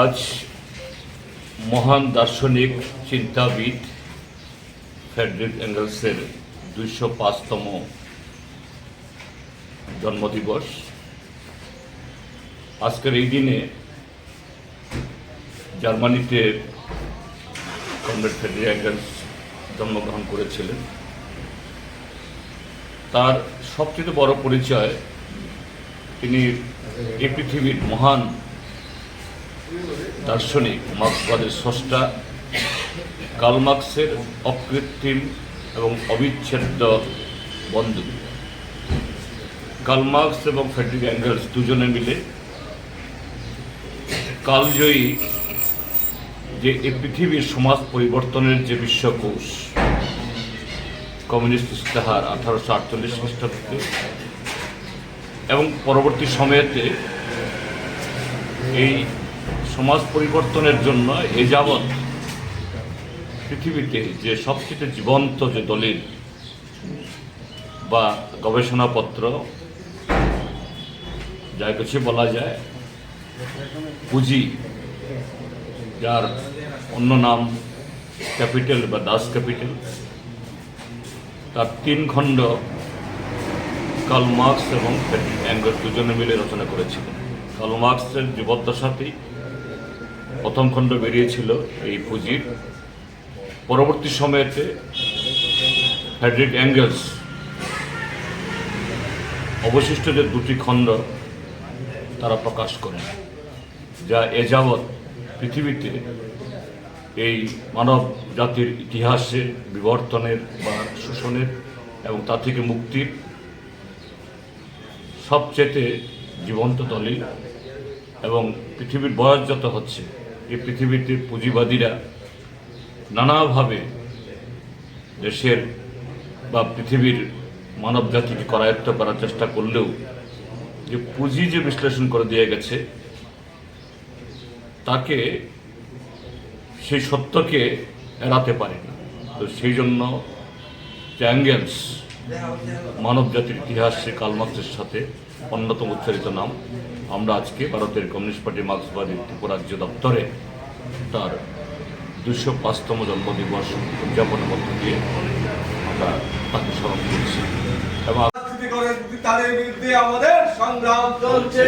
আজ মহান দার্শনিক, চিন্তাবিদ ফ্রেডরিক এঙ্গেলসের দুইশো পাঁচতম জন্মদিবস। আজকের এই দিনে জার্মানিতে কমরেড ফ্রেডরিক এঙ্গেলস জন্মগ্রহণ করেছিলেন। তার সবচেয়ে বড় পরিচয় তিনি এই পৃথিবীর মহান দার্শনিক মার্ক্সবাদের স্রষ্টা কালমার্ক্সের অকৃত্রিম এবং অবিচ্ছেদ্য বন্ধু। কালমার্ক্স এবং ফেডরিক অ্যাঙ্গেলস দুজনে মিলে কালজয়ী যে এই পৃথিবীর সমাজ পরিবর্তনের যে বিশ্বকোষ, কমিউনিস্ট ইস্তেহার আঠারোশো আটচল্লিশ খ্রিস্টাব্দে এবং পরবর্তী সময়েতে এই সমাজ পরিবর্তনের জন্য এ যাবৎ পৃথিবীতে যে সবচেয়ে জীবন্ত যে দলিল বা গবেষণাপত্র, যা কিছু বলা যায়, পুঁজি, যার অন্য নাম ক্যাপিটাল বা দাস ক্যাপিটাল, তার তিন খণ্ড কার্ল মার্কস এবং অ্যাঙ্গেলস দুজনে মিলে রচনা করেছিলেন। কার্ল মার্কসের জীবদ্দশাতেই প্রথম খণ্ড বেরিয়েছিল এই পুঁজির। পরবর্তী সময়েতে ফ্রেডরিক অ্যাঙ্গেলস অবশিষ্ট যে দুটি খণ্ড তারা প্রকাশ করেন, যা এ যাবৎ পৃথিবীতে এই মানব জাতির ইতিহাসে বিবর্তনের বা শোষণের এবং তা থেকে মুক্তির সবচেয়ে জীবন্ত দলিল এবং পৃথিবীর বয়স যত হচ্ছে, এই পৃথিবীতে পুঁজিবাদীরা নানাভাবে দেশের বা পৃথিবীর মানব জাতিকে করায়ত্ত করার চেষ্টা করলেও যে পুঁজি যে বিশ্লেষণ করে দিয়ে গেছে, তাকে সেই সত্যকে এড়াতে পারে না। তো সেই জন্য ট্যাঙ্গেলস মানব জাতির ইতিহাসে কালমার্ক্সের সাথে অন্যতম উচ্চারিত নাম। আমরা আজকে ভারতের কমিউনিস্ট পার্টি মার্ক্সবাদী ত্রিপুরাজ্য দপ্তরে তার দুশো পাঁচতম জন্মদিবস উদযাপনের মধ্য দিয়ে আমরা তাকে স্মরণ করছি। এবং তাদের বিরুদ্ধে আমাদের সংগ্রাম চলছে,